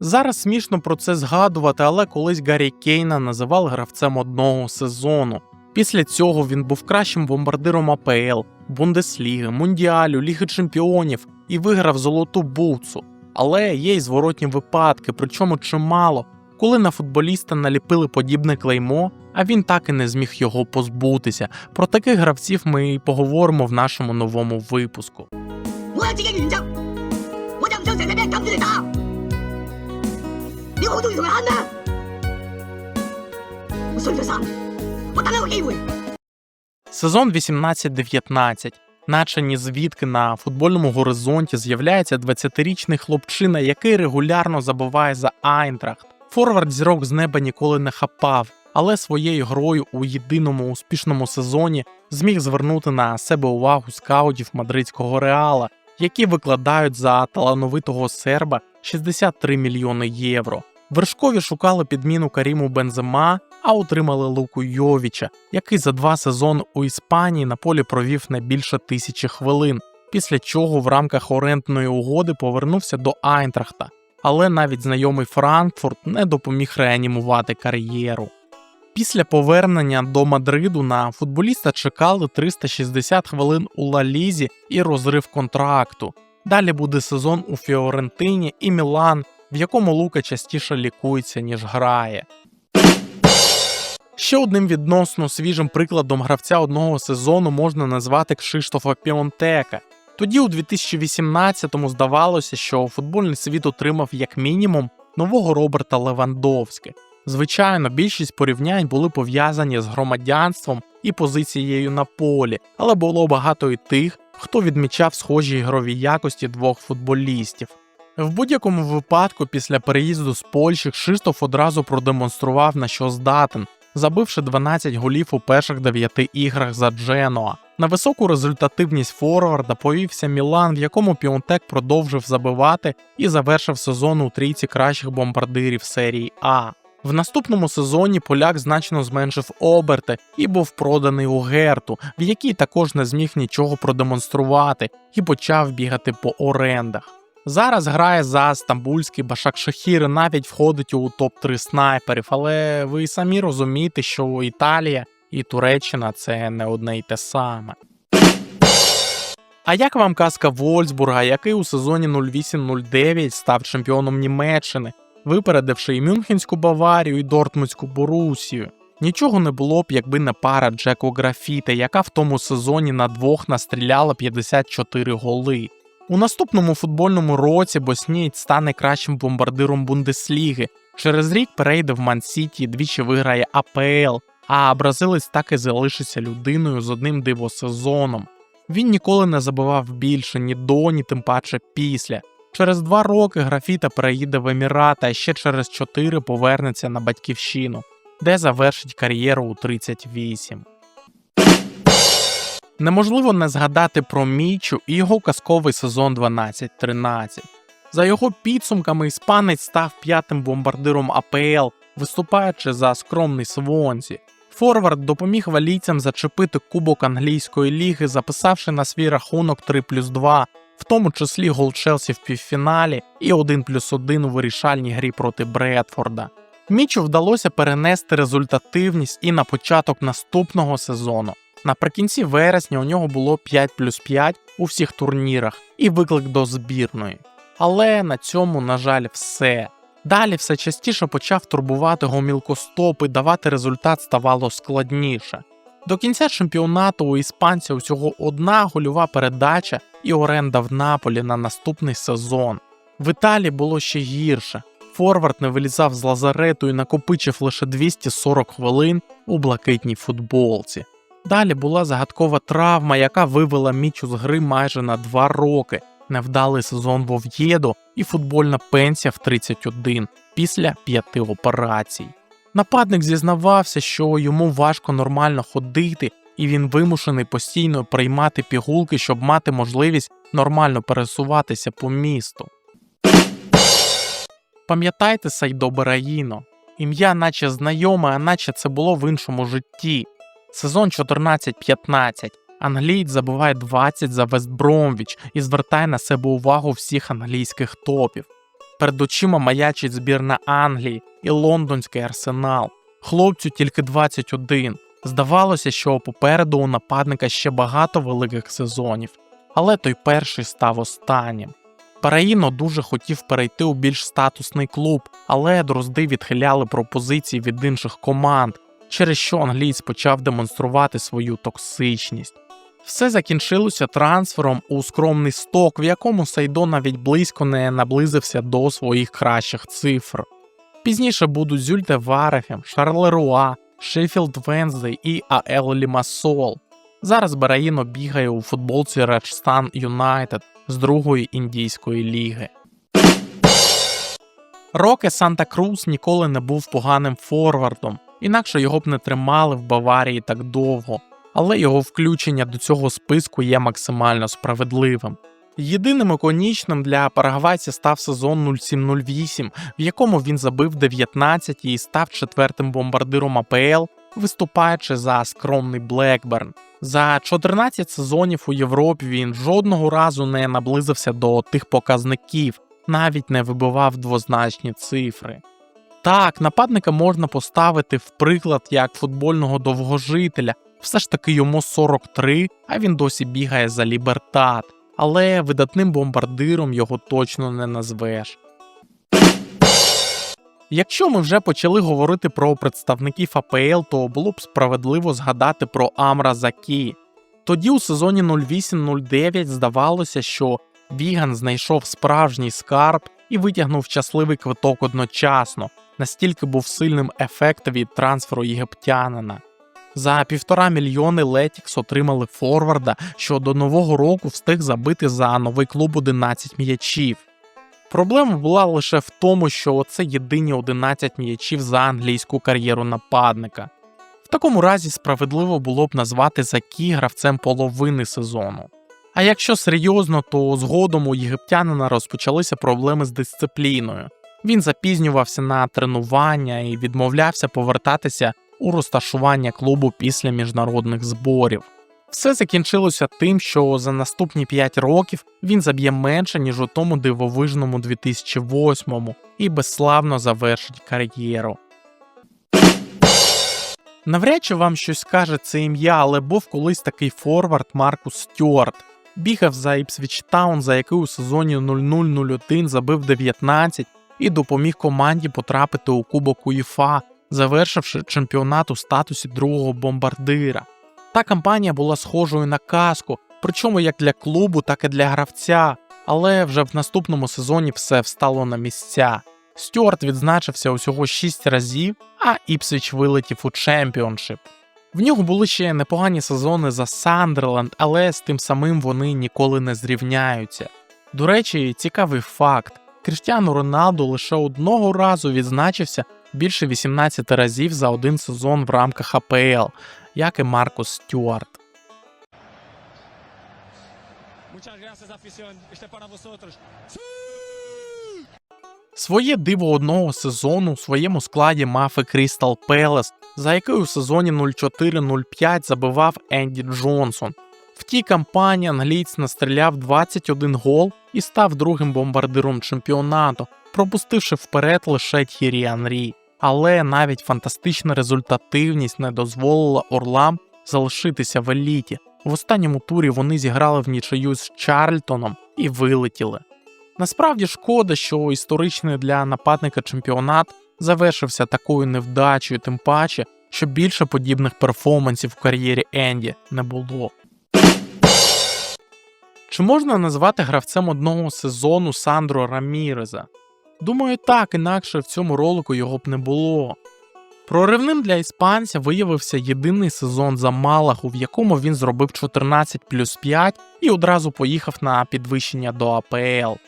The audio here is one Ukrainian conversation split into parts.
Зараз смішно про це згадувати, але колись Гаррі Кейна називали гравцем одного сезону. Після цього він був кращим бомбардиром АПЛ, Бундесліги, Мундіалю, Ліги Чемпіонів і виграв золоту бутсу. Але є й зворотні випадки, причому чимало, коли на футболіста наліпили подібне клеймо, а він так і не зміг його позбутися. Про таких гравців ми і поговоримо в нашому новому випуску. 이게 Сезон 18-19. Наче ні звідки на футбольному горизонті з'являється 20-річний хлопчина, який регулярно забуває за Айнтрахт. Форвард зірок з неба ніколи не хапав, але своєю грою у єдиному успішному сезоні зміг звернути на себе увагу скаутів мадридського реала, які викладають за талановитого серба 63 мільйони євро. Вершкові шукали підміну Каріму Бензема, а отримали Луку Йовіча, який за два сезони у Іспанії на полі провів не більше тисячі хвилин, після чого в рамках орендної угоди повернувся до Айнтрахта. Але навіть знайомий Франкфурт не допоміг реанімувати кар'єру. Після повернення до Мадриду на футболіста чекали 360 хвилин у Лалізі і розрив контракту. Далі буде сезон у Фіорентині і Мілан, в якому Лука частіше лікується, ніж грає. Ще одним відносно свіжим прикладом гравця одного сезону можна назвати Кшиштофа Піонтека. Тоді, у 2018-му, здавалося, що футбольний світ отримав як мінімум нового Роберта Левандовське. Звичайно, більшість порівнянь були пов'язані з громадянством і позицією на полі, але було багато і тих, хто відмічав схожі ігрові якості двох футболістів. В будь-якому випадку, після переїзду з Польщі, Кшиштоф одразу продемонстрував на що здатен, забивши 12 голів у перших 9 іграх за Дженоа. На високу результативність форварда повівся Мілан, в якому Піонтек продовжив забивати і завершив сезон у трійці кращих бомбардирів серії А. В наступному сезоні поляк значно зменшив оберти і був проданий у Герту, в якій також не зміг нічого продемонструвати і почав бігати по орендах. Зараз грає за стамбульський Башак Шахір навіть входить у топ-3 снайперів, але ви самі розумієте, що Італія і Туреччина це не одне й те саме. А як вам казка Вольсбурга, який у сезоні 08-09 став чемпіоном Німеччини, випередивши і Мюнхенську Баварію, і Дортмундську Борусію? Нічого не було б, якби не пара Джеко Графіте, яка в тому сезоні на двох настріляла 54 голи. У наступному футбольному році Боснієць стане кращим бомбардиром Бундесліги. Через рік перейде в Ман-Сіті двічі виграє АПЛ, а бразилець так і залишиться людиною з одним дивосезоном. Він ніколи не забивав більше ні до, ні тим паче після. Через два роки графіта переїде в Емірати, а ще через чотири повернеться на батьківщину, де завершить кар'єру у 38. Неможливо не згадати про Мічу і його казковий сезон 12-13. За його підсумками, іспанець став п'ятим бомбардиром АПЛ, виступаючи за скромний Свонзі. Форвард допоміг валійцям зачепити кубок англійської ліги, записавши на свій рахунок 3 плюс 2, в тому числі гол Челсі в півфіналі і 1 плюс 1 у вирішальній грі проти Бредфорда. Мічу вдалося перенести результативність і на початок наступного сезону. Наприкінці вересня у нього було 5 плюс 5 у всіх турнірах і виклик до збірної. Але на цьому, на жаль, все. Далі все частіше почав турбувати гомілкостоп і давати результат ставало складніше. До кінця чемпіонату у іспанця усього одна гольова передача і оренда в Наполі на наступний сезон. В Італії було ще гірше. Форвард не вилізав з лазарету і накопичив лише 240 хвилин у блакитній футболці. Далі була загадкова травма, яка вивела Мічу з гри майже на два роки, невдалий сезон в Ов'єдо і футбольна пенсія в 31 після п'яти операцій. Нападник зізнавався, що йому важко нормально ходити, і він вимушений постійно приймати пігулки, щоб мати можливість нормально пересуватися по місту. Пам'ятайте Сайдо Бераїно? Ім'я наче знайоме, а наче це було в іншому житті. Сезон 14-15. Англієць забиває 20 за Вестбромвіч і звертає на себе увагу всіх англійських топів. Перед очима маячить збірна Англії і лондонський арсенал. Хлопцю тільки 21. Здавалося, що попереду у нападника ще багато великих сезонів, але той перший став останнім. Параїно дуже хотів перейти у більш статусний клуб, але дрозди відхиляли пропозиції від інших команд, через що англієць почав демонструвати свою токсичність. Все закінчилося трансфером у скромний сток, в якому Сайдо навіть близько не наблизився до своїх кращих цифр. Пізніше будуть Зюльте Варехем, Шарлеруа, Шеффілд Венздей і АЛ Лімасол. Зараз Бараїно бігає у футболці Раджстан Юнайтед з другої індійської ліги. Роке Санта Крус ніколи не був поганим форвардом, інакше його б не тримали в Баварії так довго, але його включення до цього списку є максимально справедливим. Єдиним іконічним для парагвайця став сезон 07-08, в якому він забив 19 і став четвертим бомбардиром АПЛ, виступаючи за скромний Блекберн. За 14 сезонів у Європі він жодного разу не наблизився до тих показників, навіть не вибивав двозначні цифри. Так, нападника можна поставити в приклад як футбольного довгожителя, все ж таки йому 43, а він досі бігає за лібертат, але видатним бомбардиром його точно не назвеш. Якщо ми вже почали говорити про представників АПЛ, то було б справедливо згадати про Амра Закі. Тоді у сезоні 08-09 здавалося, що Віган знайшов справжній скарб і витягнув щасливий квиток одночасно, настільки був сильним ефект від трансферу єгиптянина. За півтора мільйони Летікс отримали форварда, що до нового року встиг забити за новий клуб 11 м'ячів. Проблема була лише в тому, що це єдині 11 м'ячів за англійську кар'єру нападника. В такому разі справедливо було б назвати Закі гравцем половини сезону. А якщо серйозно, то згодом у єгиптянина розпочалися проблеми з дисципліною. Він запізнювався на тренування і відмовлявся повертатися у розташування клубу після міжнародних зборів. Все закінчилося тим, що за наступні 5 років він заб'є менше, ніж у тому дивовижному 2008-му і безславно завершить кар'єру. Навряд чи вам щось каже це ім'я, але був колись такий форвард Маркус Стюарт. Бігав за Іпсвіч Таун, за який у сезоні 00-01 забив 19 і допоміг команді потрапити у Кубок УЄФА, завершивши чемпіонат у статусі другого бомбардира. Та кампанія була схожою на казку, причому як для клубу, так і для гравця. Але вже в наступному сезоні все встало на місця. Стюарт відзначився усього 6 разів, а Іпсвіч вилетів у чемпіоншип. В нього були ще непогані сезони за Сандерленд, але з тим самим вони ніколи не зрівняються. До речі, цікавий факт: Кріштіану Роналду лише одного разу відзначився більше 18 разів за один сезон в рамках АПЛ, як і Маркус Стюарт. Muchas gracias, afición. Este para vosotros. Своє диво одного сезону у своєму складі мав і Крістал Пелес, за який у сезоні 04-05 забивав Енді Джонсон. В тій кампанії англієць настріляв 21 гол і став другим бомбардиром чемпіонату, пропустивши вперед лише Т'єрі Анрі. Але навіть фантастична результативність не дозволила Орлам залишитися в еліті. В останньому турі вони зіграли в нічию з Чарльтоном і вилетіли. Насправді шкода, що історичний для нападника чемпіонат завершився такою невдачею, тим паче, що більше подібних перформансів в кар'єрі Енді не було. Чи можна назвати гравцем одного сезону Сандро Раміреза? Думаю, так, інакше в цьому ролику його б не було. Проривним для іспанця виявився єдиний сезон за Малагу, в якому він зробив 14 плюс 5 і одразу поїхав на підвищення до АПЛ.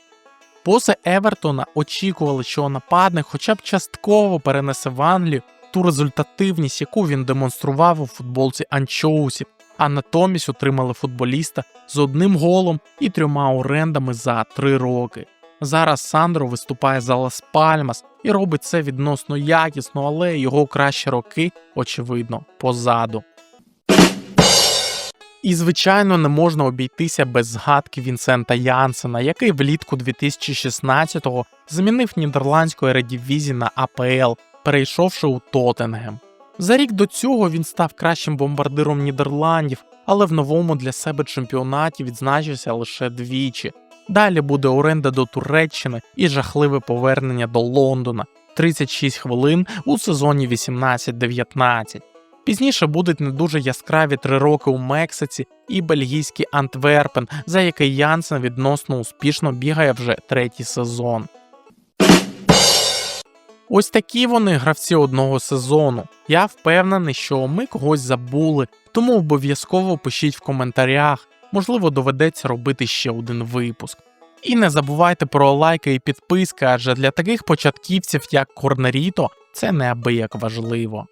Боси Евертона очікували, що нападник хоча б частково перенесе в Англію ту результативність, яку він демонстрував у футболці анчоусів, а натомість отримали футболіста з одним голом і трьома орендами за три роки. Зараз Сандро виступає за Лас Пальмас і робить це відносно якісно, але його кращі роки, очевидно, позаду. І, звичайно, не можна обійтися без згадки Вінсента Янсена, який влітку 2016-го змінив нідерландську ередівізі на АПЛ, перейшовши у Тоттенгем. За рік до цього він став кращим бомбардиром Нідерландів, але в новому для себе чемпіонаті відзначився лише двічі. Далі буде оренда до Туреччини і жахливе повернення до Лондона 36 хвилин у сезоні 18-19. Пізніше будуть не дуже яскраві три роки у Мексиці і бельгійський Антверпен, за який Янсен відносно успішно бігає вже третій сезон. Ось такі вони гравці одного сезону. Я впевнений, що ми когось забули, тому обов'язково пишіть в коментарях, можливо, доведеться робити ще один випуск. І не забувайте про лайки і підписки, адже для таких початківців, як Корнеріто, це неабияк важливо.